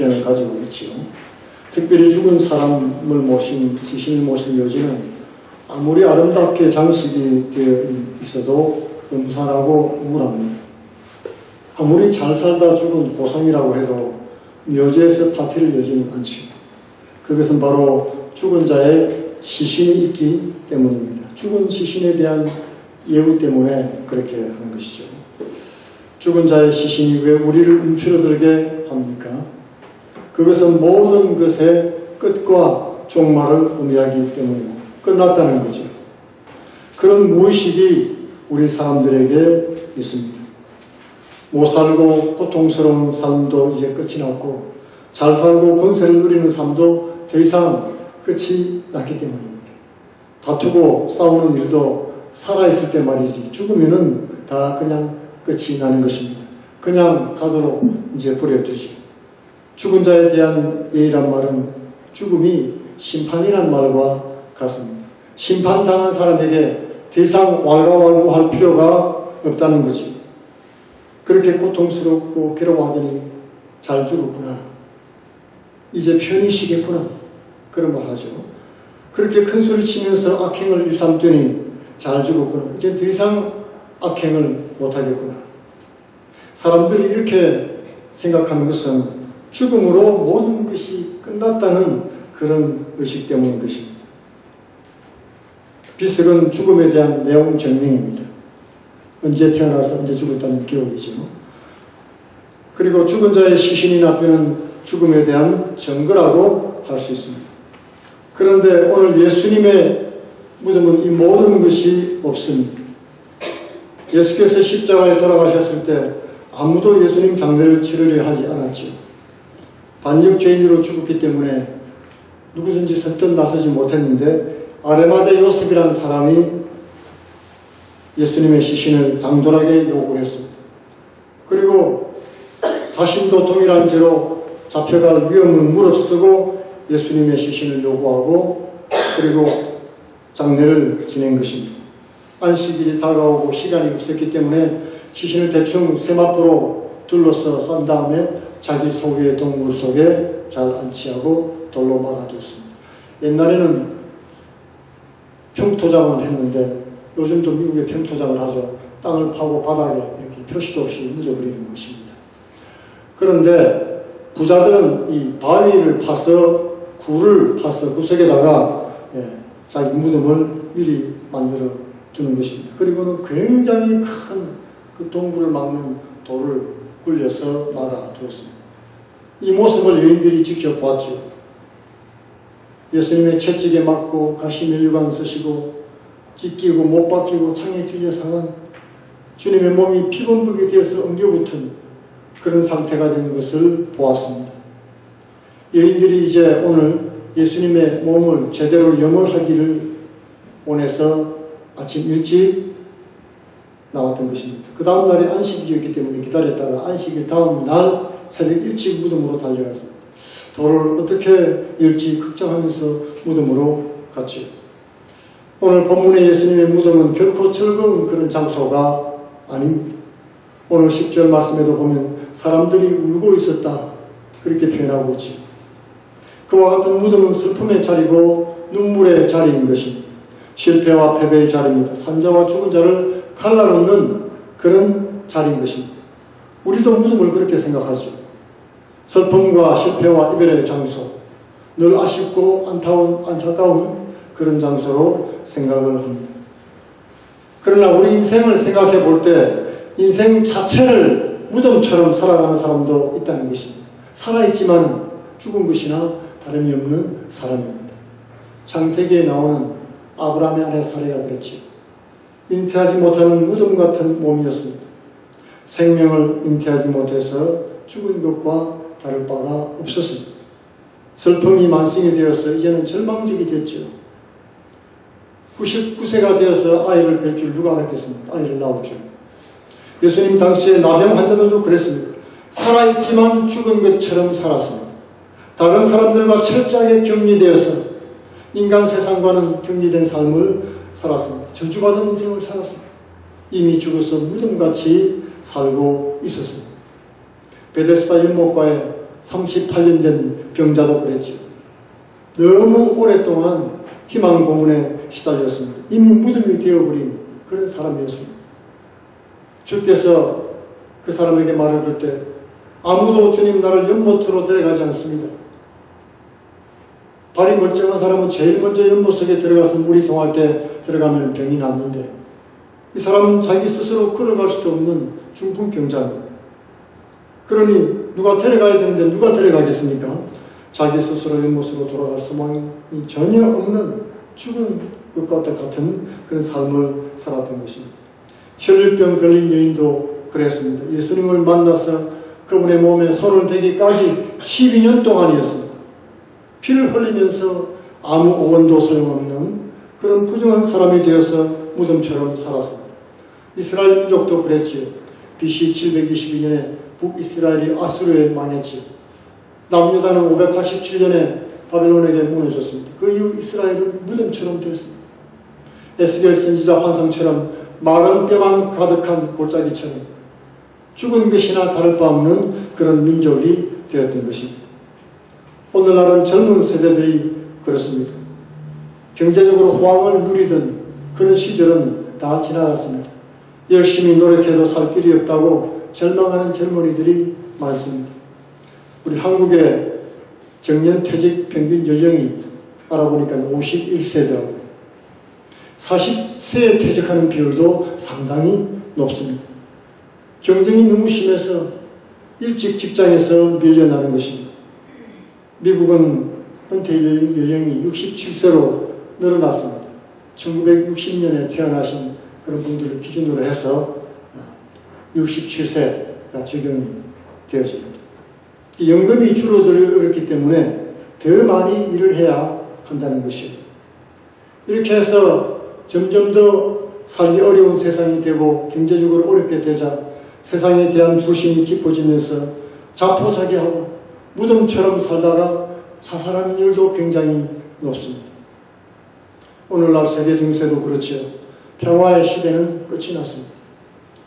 형편을 가지고 있지요. 특별히 죽은 사람을 모신 시신을 모신 묘지는 아무리 아름답게 장식이 되어 있어도 음산하고 우울합니다. 아무리 잘 살다 죽은 고상이라고 해도 묘지에서 파티를 열지는 않지요. 그것은 바로 죽은 자의 시신이 있기 때문입니다. 죽은 시신에 대한 예우 때문에 그렇게 하는 것이죠. 죽은 자의 시신이 왜 우리를 움츠러들게 합니까? 그것은 모든 것의 끝과 종말을 의미하기 때문입니다. 끝났다는 거죠. 그런 무의식이 우리 사람들에게 있습니다. 못 살고 고통스러운 삶도 이제 끝이 났고 잘 살고 권세를 누리는 삶도 더 이상 끝이 났기 때문입니다. 다투고 싸우는 일도 살아있을 때 말이지 죽으면은 다 그냥 끝이 나는 것입니다. 그냥 가도록 이제 버려두지. 죽은 자에 대한 예의란 말은 죽음이 심판이란 말과 같습니다. 심판당한 사람에게 더 이상 왈가왈부할 필요가 없다는 거지. 그렇게 고통스럽고 괴로워하더니 잘 죽었구나. 이제 편히 쉬겠구나. 그런 말 하죠. 그렇게 큰 소리 치면서 악행을 일삼더니 잘 죽었구나. 이제 더 이상 악행을 못하겠구나. 사람들이 이렇게 생각하는 것은 죽음으로 모든 것이 끝났다는 그런 의식 때문인 것입니다. 비석은 죽음에 대한 내용 증명입니다. 언제 태어나서 언제 죽었다는 기록이죠. 그리고 죽은 자의 시신이나 뼈는 죽음에 대한 증거라고 할 수 있습니다. 그런데 오늘 예수님의 무덤은 이 모든 것이 없습니다. 예수께서 십자가에 돌아가셨을 때 아무도 예수님 장례를 치르려 하지 않았죠. 반역 죄인으로 죽었기 때문에 누구든지 선뜻 나서지 못했는데 아레마데 요셉이라는 사람이 예수님의 시신을 당돌하게 요구했습니다. 그리고 자신도 동일한 죄로 잡혀갈 위험을 무릅쓰고 예수님의 시신을 요구하고 그리고 장례를 지낸 것입니다. 안식일이 다가오고 시간이 없었기 때문에 시신을 대충 세마포로 둘러서 싼 다음에 자기 소유의 동물 속에 잘 안치하고 돌로 막아두었습니다. 옛날에는 평토장을 했는데 요즘도 미국에 평토장을 하죠. 땅을 파고 바닥에 이렇게 표시도 없이 묻어버리는 것입니다. 그런데 부자들은 이 바위를 파서 굴을 파서 그 속에다가 예, 자기 무덤을 미리 만들어 두는 것입니다. 그리고는 굉장히 큰 그 동굴을 막는 돌을 굴려서 막아 두었습니다. 이 모습을 여인들이 지켜보았죠. 예수님의 채찍에 맞고 가시 멸류관 쓰시고 찢기고 못 박히고 창에 찔려 상한 주님의 몸이 피범벅이 되어서 엉겨붙은 그런 상태가 된 것을 보았습니다. 여인들이 이제 오늘 예수님의 몸을 제대로 염원하기를 원해서 아침 일찍 나왔던 것입니다. 그 다음 날이 안식이었기 때문에 기다렸다가 안식일 다음 날 새벽 일찍 무덤으로 달려갔습니다. 도를 어떻게 일찍 걱정하면서 무덤으로 갔죠. 오늘 본문의 예수님의 무덤은 결코 즐거운 그런 장소가 아닙니다. 오늘 10절 말씀에도 보면 사람들이 울고 있었다. 그렇게 표현하고 있죠. 그와 같은 무덤은 슬픔의 자리고 눈물의 자리인 것입니다. 실패와 패배의 자리입니다. 산자와 죽은 자를 갈라놓는 그런 자리인 것입니다. 우리도 무덤을 그렇게 생각하죠. 슬픔과 실패와 이별의 장소, 늘 아쉽고 안타운, 안타까운 그런 장소로 생각을 합니다. 그러나 우리 인생을 생각해 볼 때 인생 자체를 무덤처럼 살아가는 사람도 있다는 것입니다. 살아있지만 죽은 것이나 다름이 없는 사람입니다. 창세기에 나오는 아브라함의 아내 사례가 그랬죠. 잉태하지 못하는 무덤 같은 몸이었습니다. 생명을 잉태하지 못해서 죽은 것과 다를 바가 없었습니다. 슬픔이 만성이 되어서 이제는 절망적이 됐죠. 99세가 되어서 아이를 뵐 줄 누가 알았겠습니까? 아이를 낳을 줄. 예수님 당시에 나병 환자들도 그랬습니다. 살아있지만 죽은 것처럼 살았습니다. 다른 사람들과 철저하게 격리되어서 인간 세상과는 격리된 삶을 살았습니다. 저주받은 인생을 살았습니다. 이미 죽어서 무덤같이 살고 있었습니다. 베데스다 연못가에 38년 된 병자도 그랬죠. 너무 오랫동안 희망 고문에 시달렸습니다. 이미 무덤이 되어버린 그런 사람이었습니다. 주께서 그 사람에게 말을 걸때 아무도 주님 나를 연못으로 데려가지 않습니다. 발이 멀쩡한 사람은 제일 먼저 연못 속에 들어가서 물이 동할 때 들어가면 병이 낫는데 이 사람은 자기 스스로 걸어갈 수도 없는 중풍병자입니다. 그러니 누가 데려가야 되는데 누가 데려가겠습니까? 자기 스스로 연못으로 돌아갈 소망이 전혀 없는 죽은 것과 같은 그런 삶을 살았던 것입니다. 혈류병 걸린 여인도 그랬습니다. 예수님을 만나서 그분의 몸에 손을 대기까지 12년 동안이었습니다. 피를 흘리면서 아무 오원도 소용없는 그런 부정한 사람이 되어서 무덤처럼 살았습니다. 이스라엘 민족도 그랬지요. BC 722년에 북이스라엘이 아수르에 망했지요. 남유다는 587년에 바벨론에게 무너졌습니다. 그 이후 이스라엘은 무덤처럼 됐습니다. 에스겔 선지자 환상처럼 마른 뼈만 가득한 골짜기처럼 죽은 것이나 다를 바 없는 그런 민족이 되었던 것입니다. 오늘날은 젊은 세대들이 그렇습니다. 경제적으로 호황을 누리던 그런 시절은 다 지나갔습니다. 열심히 노력해도 살 길이 없다고 절망하는 젊은이들이 많습니다. 우리 한국의 정년 퇴직 평균 연령이 알아보니까 51세더라고요. 40세에 퇴직하는 비율도 상당히 높습니다. 경쟁이 너무 심해서 일찍 직장에서 밀려나는 것입니다. 미국은 은퇴 연령이 67세로 늘어났습니다. 1960년에 태어나신 그런 분들을 기준으로 해서 67세가 적용이 되어집니다. 연금이 줄어들었기 때문에 더 많이 일을 해야 한다는 것이요. 이렇게 해서 점점 더 살기 어려운 세상이 되고 경제적으로 어렵게 되자 세상에 대한 불신이 깊어지면서 자포자기하고 무덤처럼 살다가 자살하는 일도 굉장히 높습니다. 오늘날 세계 정세도 그렇지요. 평화의 시대는 끝이 났습니다.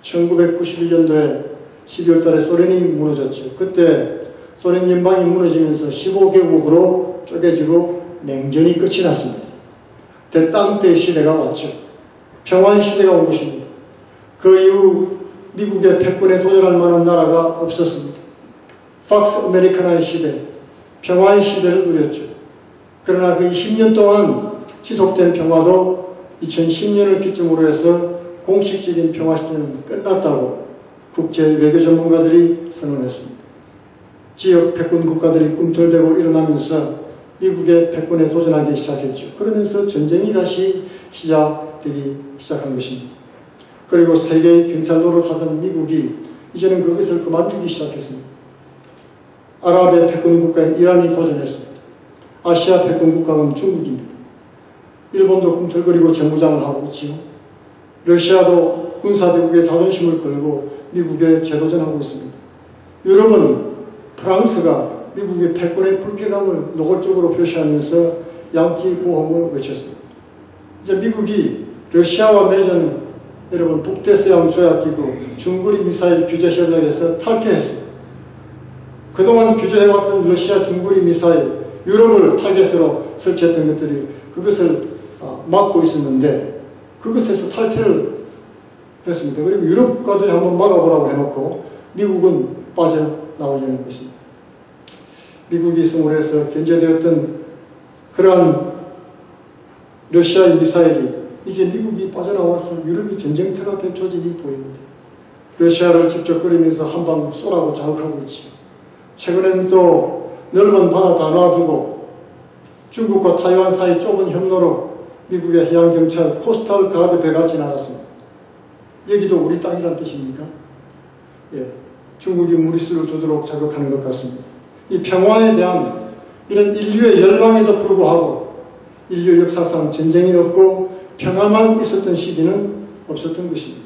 1991년도에 12월 달에 소련이 무너졌죠. 그때 소련 연방이 무너지면서 15개국으로 쪼개지고 냉전이 끝이 났습니다. 대땅 때 시대가 왔죠. 평화의 시대가 온 것입니다. 그 이후 미국의 패권에 도전할 만한 나라가 없었습니다. 팍스 아메리카나의 시대, 평화의 시대를 누렸죠. 그러나 그 20년 동안 지속된 평화도 2010년을 기점으로 해서 공식적인 평화 시대는 끝났다고 국제 외교 전문가들이 선언했습니다. 지역 패권 국가들이 꿈틀대고 일어나면서 미국의 패권에 도전하기 시작했죠. 그러면서 전쟁이 다시 시작되기 시작한 것입니다. 그리고 세계의 경찰 노릇하던 미국이 이제는 그것을 그만두기 시작했습니다. 아랍의 패권 국가인 이란이 도전했습니다. 아시아 패권 국가는 중국입니다. 일본도 꿈틀거리고 재무장을 하고 있지요. 러시아도 군사대국의 자존심을 걸고 미국에 재도전하고 있습니다. 유럽은 프랑스가 미국의 패권의 불쾌감을 노골적으로 표시하면서 양키 보험을 외쳤습니다. 이제 미국이 러시아와 맺은 여러분 북대서양 조약기구 중거리 미사일 규제 협약에서 탈퇴했습니다. 그동안 규제해왔던 러시아 중거리 미사일 유럽을 타겟으로 설치했던 것들이 그것을 아, 막고 있었는데 그것에서 탈퇴를 했습니다. 그리고 유럽 국가들이 한번 막아보라고 해놓고 미국은 빠져나오려는 것입니다. 미국이 있음으로 해서 견제되었던 그러한 러시아의 미사일이 이제 미국이 빠져나와서 유럽이 전쟁터가 될 조짐이 보입니다. 러시아를 직접거리면서 한 방 쏘라고 자극하고 있죠. 최근에는 또 넓은 바다 다 놔두고 중국과 타이완 사이 좁은 협로로 미국의 해양경찰 코스탈 가드 배가 지나갔습니다. 여기도 우리 땅이란 뜻입니까? 예, 중국이 무리수를 두도록 자극하는 것 같습니다. 이 평화에 대한 이런 인류의 열망에도 불구하고 인류 역사상 전쟁이 없고 평화만 있었던 시기는 없었던 것입니다.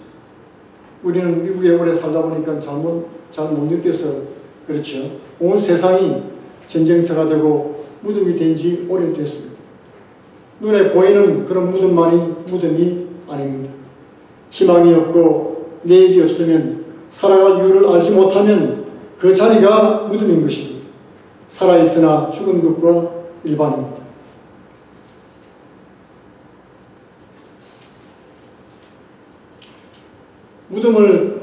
우리는 미국에 오래 살다 보니까 잘못, 잘 못 느껴서 그렇죠. 온 세상이 전쟁터가 되고 무덤이 된 지 오래됐습니다. 눈에 보이는 그런 무덤만이 무덤이 아닙니다. 희망이 없고 내일이 없으면 살아갈 이유를 알지 못하면 그 자리가 무덤인 것입니다. 살아있으나 죽은 것과 일반입니다. 무덤을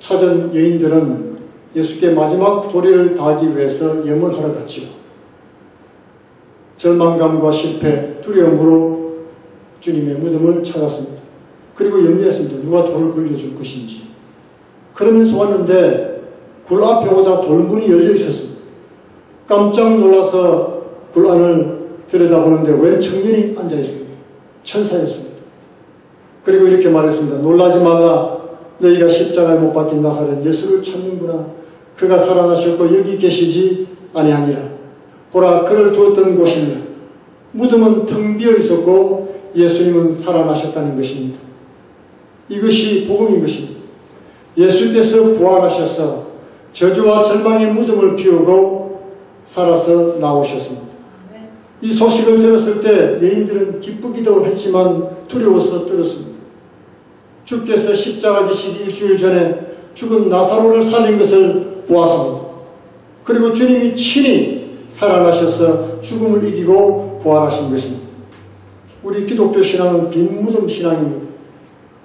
찾은 여인들은 예수께 마지막 도리를 다하기 위해서 염을 하러 갔지요. 절망감과 실패, 두려움으로 주님의 무덤을 찾았습니다. 그리고 염려했습니다. 누가 돌을 굴려줄 것인지. 그러면서 왔는데 굴 앞에 오자 돌문이 열려 있었습니다. 깜짝 놀라서 굴 안을 들여다보는데 웬 청년이 앉아 있습니다. 천사였습니다. 그리고 이렇게 말했습니다. 놀라지 말라. 너희가 십자가에 못 박힌 나사렛 예수를 찾는구나. 그가 살아나셨고 여기 계시지 아니하니라. 보라 그를 두었던 곳입니다. 무덤은 텅 비어 있었고 예수님은 살아나셨다는 것입니다. 이것이 복음인 것입니다. 예수께서 부활하셔서 저주와 절망의 무덤을 비우고 살아서 나오셨습니다. 이 소식을 들었을 때 여인들은 기쁘기도 했지만 두려워서 떨었습니다. 주께서 십자가 지시기 일주일 전에 죽은 나사로를 살린 것을 보았습니다. 그리고 주님이 친히 살아나셔서 죽음을 이기고 부활하신 것입니다. 우리 기독교 신앙은 빈 무덤 신앙입니다.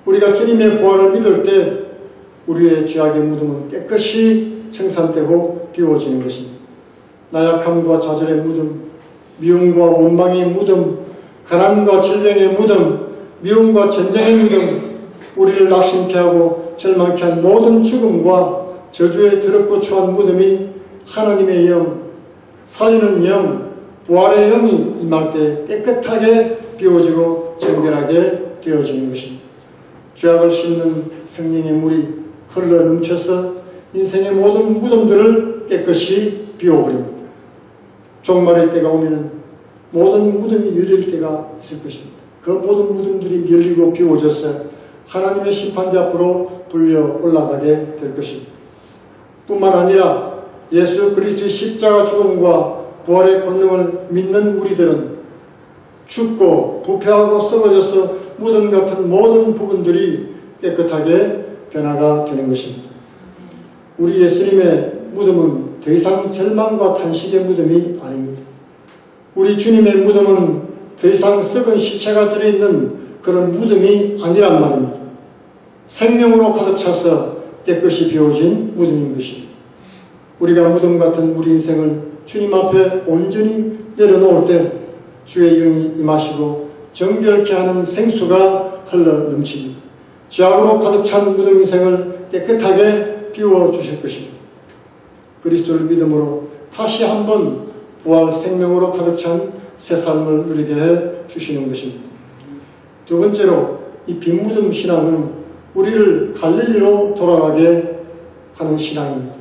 우리가 주님의 부활을 믿을 때 우리의 죄악의 무덤은 깨끗이 청산되고 비워지는 것입니다. 나약함과 좌절의 무덤, 미움과 원망의 무덤, 가난과 질병의 무덤, 미움과 전쟁의 무덤, 우리를 낙심케 하고 절망케 한 모든 죽음과 저주의 더럽고 추한 무덤이 하나님의 영, 살리는 영, 부활의 영이 임할 때 깨끗하게 비워지고 정결하게 되어지는 것입니다. 죄악을 씻는 성령의 물이 흘러 넘쳐서 인생의 모든 무덤들을 깨끗이 비워버립니다. 종말의 때가 오면 모든 무덤이 열릴 때가 있을 것입니다. 그 모든 무덤들이 열리고 비워져서 하나님의 심판대 앞으로 불려 올라가게 될 것입니다. 뿐만 아니라 예수 그리스도의 십자가 죽음과 부활의 권능을 믿는 우리들은 죽고 부패하고 썩어져서 무덤 같은 모든 부분들이 깨끗하게 변화가 되는 것입니다. 우리 예수님의 무덤은 더 이상 절망과 탄식의 무덤이 아닙니다. 우리 주님의 무덤은 더 이상 썩은 시체가 들어있는 그런 무덤이 아니란 말입니다. 생명으로 가득 차서 깨끗이 비워진 무덤인 것입니다. 우리가 무덤 같은 우리 인생을 주님 앞에 온전히 내려놓을 때 주의 영이 임하시고 정결케 하는 생수가 흘러 넘칩니다. 죄악으로 가득 찬 무덤 인생을 깨끗하게 비워 주실 것입니다. 그리스도를 믿음으로 다시 한번 부활 생명으로 가득 찬 새 삶을 누리게 해 주시는 것입니다. 두 번째로 이 빈무덤 신앙은 우리를 갈릴리로 돌아가게 하는 신앙입니다.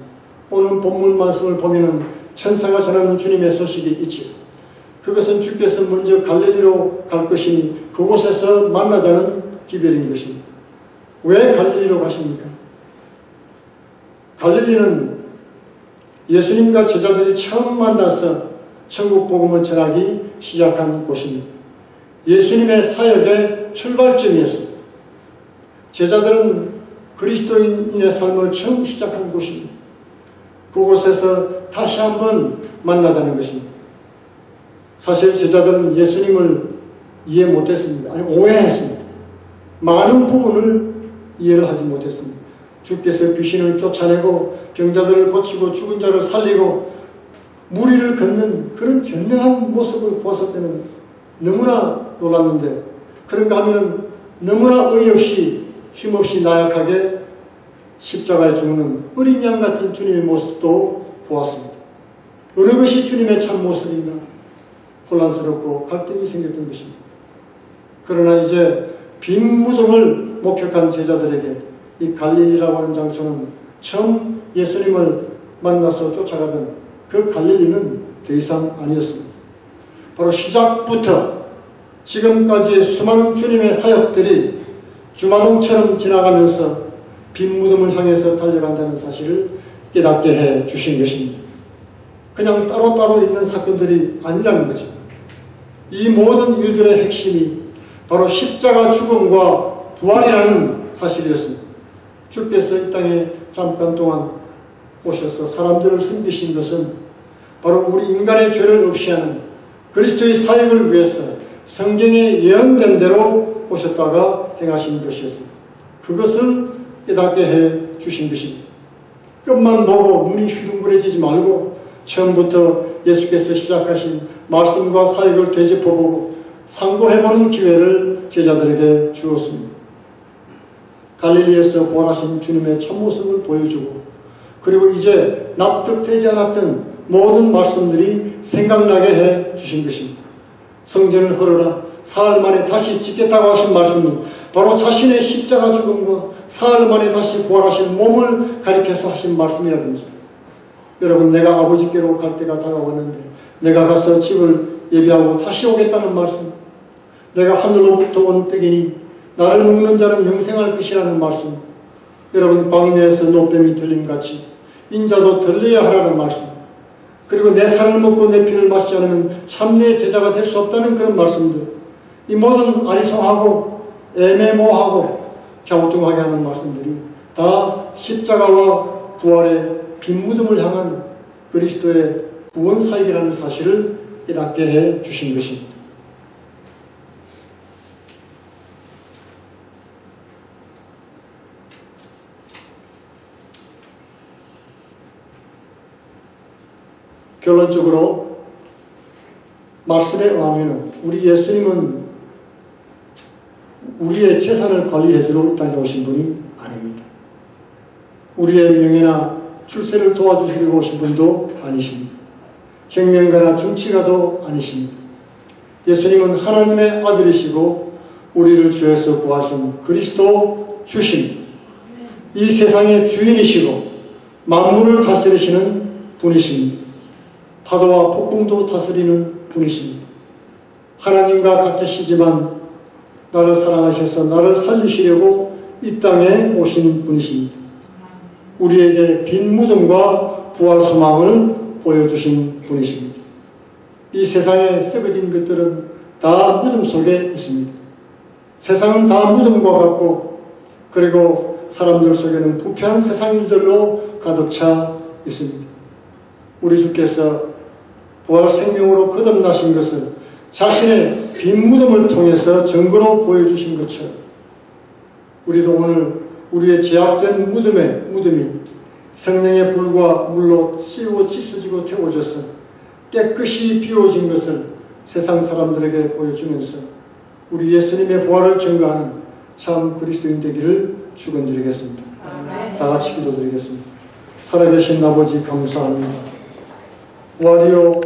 오늘 본문 말씀을 보면은 천사가 전하는 주님의 소식이 있지요. 그것은 주께서 먼저 갈릴리로 갈 것이니 그곳에서 만나자는 기별인 것입니다. 왜 갈릴리로 가십니까? 갈릴리는 예수님과 제자들이 처음 만나서 천국 복음을 전하기 시작한 곳입니다. 예수님의 사역의 출발점이었습니다. 제자들은 그리스도인의 삶을 처음 시작한 곳입니다. 그곳에서 다시 한번 만나자는 것입니다. 사실 제자들은 예수님을 이해 못했습니다. 아니 오해했습니다. 많은 부분을 이해를 하지 못했습니다. 주께서 귀신을 쫓아내고 병자들을 고치고 죽은 자를 살리고 무리를 걷는 그런 전능한 모습을 보았을 때는 너무나 놀랐는데 그런가 하면 너무나 의없이 힘없이 나약하게 십자가에 죽는 어린 양 같은 주님의 모습도 보았습니다. 어느 것이 주님의 참 모습인가 혼란스럽고 갈등이 생겼던 것입니다. 그러나 이제 빈 무덤을 목격한 제자들에게 이 갈릴리라고 하는 장소는 처음 예수님을 만나서 쫓아가던 그 갈릴리는 더 이상 아니었습니다. 바로 시작부터 지금까지의 수많은 주님의 사역들이 주마등처럼 지나가면서 빈 무덤을 향해서 달려간다는 사실을 깨닫게 해 주신 것입니다. 그냥 따로따로 있는 사건들이 아니라는 거죠. 이 모든 일들의 핵심이 바로 십자가 죽음과 부활이라는 사실이었습니다. 주께서 이 땅에 잠깐 동안 오셔서 사람들을 섬기신 것은 바로 우리 인간의 죄를 없이 하는 그리스도의 사역을 위해서 성경에 예언된 대로 오셨다가 행하신 것이었습니다. 그것을 깨닫게 해 주신 것입니다. 끝만 보고 눈이 휘둥그레지지 말고 처음부터 예수께서 시작하신 말씀과 사역을 되짚어보고 상고해보는 기회를 제자들에게 주었습니다. 갈릴리에서 부활하신 주님의 참모습을 보여주고 그리고 이제 납득되지 않았던 모든 말씀들이 생각나게 해 주신 것입니다. 성전을 헐어라 사흘 만에 다시 짓겠다고 하신 말씀은 바로 자신의 십자가 죽음과 사흘 만에 다시 부활하신 몸을 가리켜서 하신 말씀이라든지 여러분 내가 아버지께로 갈 때가 다가왔는데 내가 가서 집을 예비하고 다시 오겠다는 말씀 내가 하늘로부터 온 떡이니 나를 먹는 자는 영생할 것이라는 말씀 여러분 광야에서 노뱀이 들림같이 인자도 들려야 하라는 말씀 그리고 내 살을 먹고 내 피를 마시지 않으면 참내 제자가 될 수 없다는 그런 말씀들 이 모든 아리송하고 애매모하고 갸우뚱하게 하는 말씀들이 다 십자가와 부활의 빈무덤을 향한 그리스도의 구원 사역이라는 사실을 깨닫게 해 주신 것입니다. 결론적으로 말씀에 의하면 우리 예수님은 우리의 재산을 관리해주러 다녀오신 분이 아닙니다. 우리의 명예나 출세를 도와주시려고 오신 분도 아니십니다. 혁명가나 정치가도 아니십니다. 예수님은 하나님의 아들이시고 우리를 죄에서 구하신 그리스도 주십니다. 이 세상의 주인이시고 만물을 다스리시는 분이십니다. 파도와 폭풍도 다스리는 분이십니다. 하나님과 같으시지만 나를 사랑하셔서 나를 살리시려고 이 땅에 오신 분이십니다. 우리에게 빈 무덤과 부활 소망을 보여주신 분이십니다. 이 세상에 썩어진 것들은 다 무덤 속에 있습니다. 세상은 다 무덤과 같고 그리고 사람들 속에는 부패한 세상인들로 가득 차 있습니다. 우리 주께서 부활 생명으로 거듭나신 것은 자신의 빈 무덤을 통해서 증거로 보여주신 것처럼 우리도 오늘 우리의 제약된 무덤에 무덤이 성령의 불과 물로 씌워 씻어지고 태워져서 깨끗이 비워진 것을 세상 사람들에게 보여주면서 우리 예수님의 부활을 증거하는 참 그리스도인 되기를 축원드리겠습니다. 다 같이 기도드리겠습니다. 살아계신 아버지 감사합니다. 부활이요